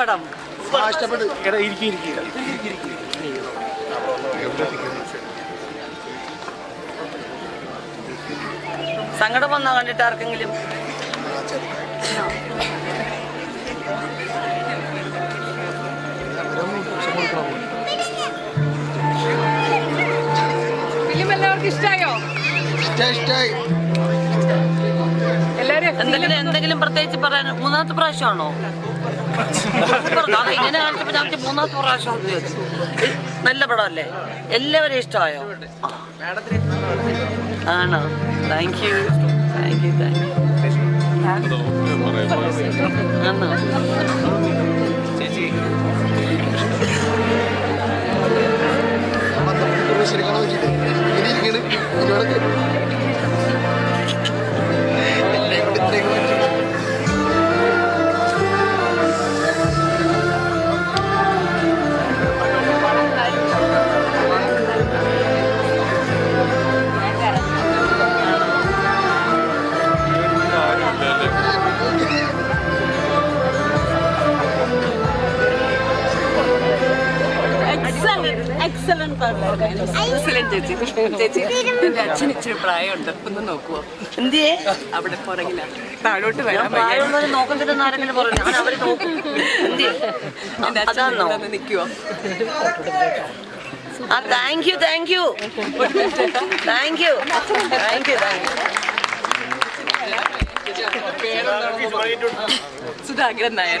പടം ഇഷ്ടപ്പെട്ടു. എടാ ഇരിക്കും സങ്കടം വന്നാ കണ്ടിട്ട് ആർക്കെങ്കിലും? ഫിലിം എല്ലാവർക്കും ഇഷ്ടായോ? ഇഷ്ട ഇഷ്ടായി. എന്തെങ്കിലും എന്തെങ്കിലും പ്രത്യേകിച്ച് പറയാൻ മൂന്നാമത്തെ പ്രാവശ്യമാണോ? ഇങ്ങനെ കാണിച്ചപ്പോ ഞാൻ മൂന്നാമത്തെ പ്രാവശ്യം വിചാരിച്ചു. നല്ല പടമല്ലേ? എല്ലാവരും ഇഷ്ടമായോ? ആണോ? Thank you thank you thank you ആണോ? പറ്റിയിട്ട് ഇനി ഇങ്ങനെ ചേച്ചി ചേച്ചി എന്റെ അച്ഛൻ ഇച്ചിരി പ്രായമുണ്ട് ഒന്ന് നോക്കുവോ എന്തേ അവിടെ പുറകില താഴോട്ട് പ്രായമുള്ളവരെ നോക്കുന്നില്ലെന്ന് പറഞ്ഞു ഞാൻ അവർ നോക്കും എന്റെ അച്ഛൻ ഇവിടെ നിൽക്കുവോ ആ thank you thank you thank you thank you Sudhakaran Nair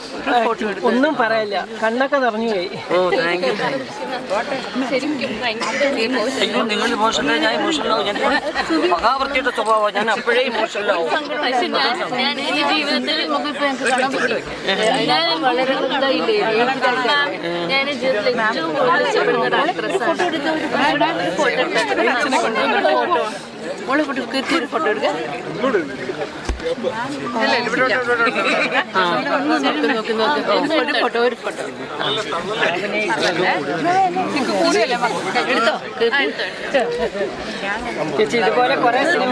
ഒന്നും പറയില്ല. കണ്ണൊക്കെ നിറഞ്ഞു പോയി. ഓ താങ്ക് യു അയ്യോ നിങ്ങൾ ഇമോഷണൽ ഞാൻ ഞാൻ മഹാവൃത്തിയുടെ സ്വഭാവം ഞാൻ അപ്പോഴേ മോളെ ഫോട്ടോ ഒരു ഫോട്ടോ ഒരു ഫോട്ടോ എടുത്തോ ചേച്ചി ഇതുപോലെ കുറെ സിനിമ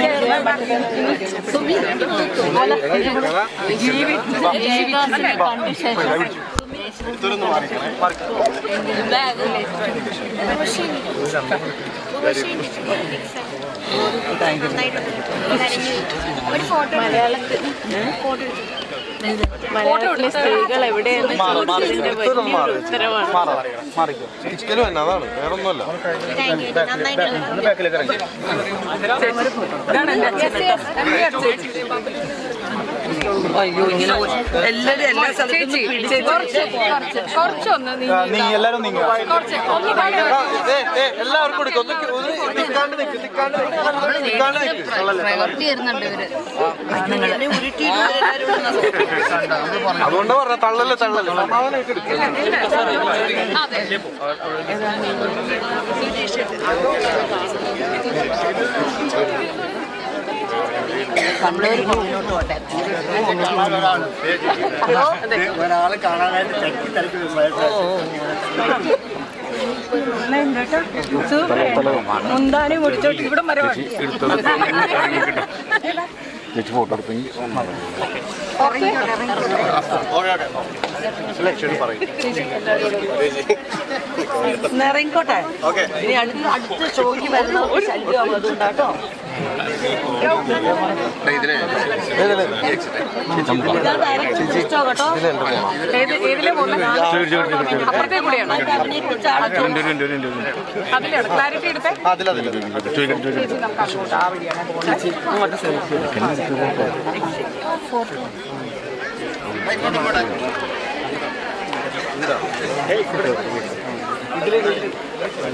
മലയാളത്തിലെ സ്ത്രീകൾ ഉത്തരവാണ് ഇരിക്കലും തന്നെ അതാണ് വേറൊന്നുമല്ല അച്ഛൻ കേട്ടോ. അയ്യോ ഇങ്ങനെ എല്ലാരും എല്ലാ സ്ഥലത്തും ചേച്ചി കുറച്ച് കുറച്ച് കുറച്ചൊന്ന് നീ നീ എല്ലാരും നീങ്ങ. എല്ലാവർക്കും കൊടുക്കും ഒന്ന് നിൽക്കാണ്ട് നിൽക്ക് നിൽക്കാണ്ട് നിൽക്കാണ്ട് നിൽക്ക്. അതുകൊണ്ടാ പറഞ്ഞ തള്ളൽ തള്ളൽ. സമാധാനമായിട്ട് ഒരാൾ കാണാനായിട്ട് തിരക്കി മുന്താനി മുടിച്ചോട്ട് ഇവിടെ വരെ വണ്ടി ചേച്ചി ഫോട്ടോ എടുത്തെങ്കിൽ ഇറങ്ങിക്കോട്ടെ ഇനി അടുത്ത അടുത്ത ഷോയ്ക്ക് വരുന്നവർക്ക് ശല്യമാവും അതുകൊണ്ടാട്ടോ. ക്ലാരിറ്റി എടുത്തേ. ఫోటో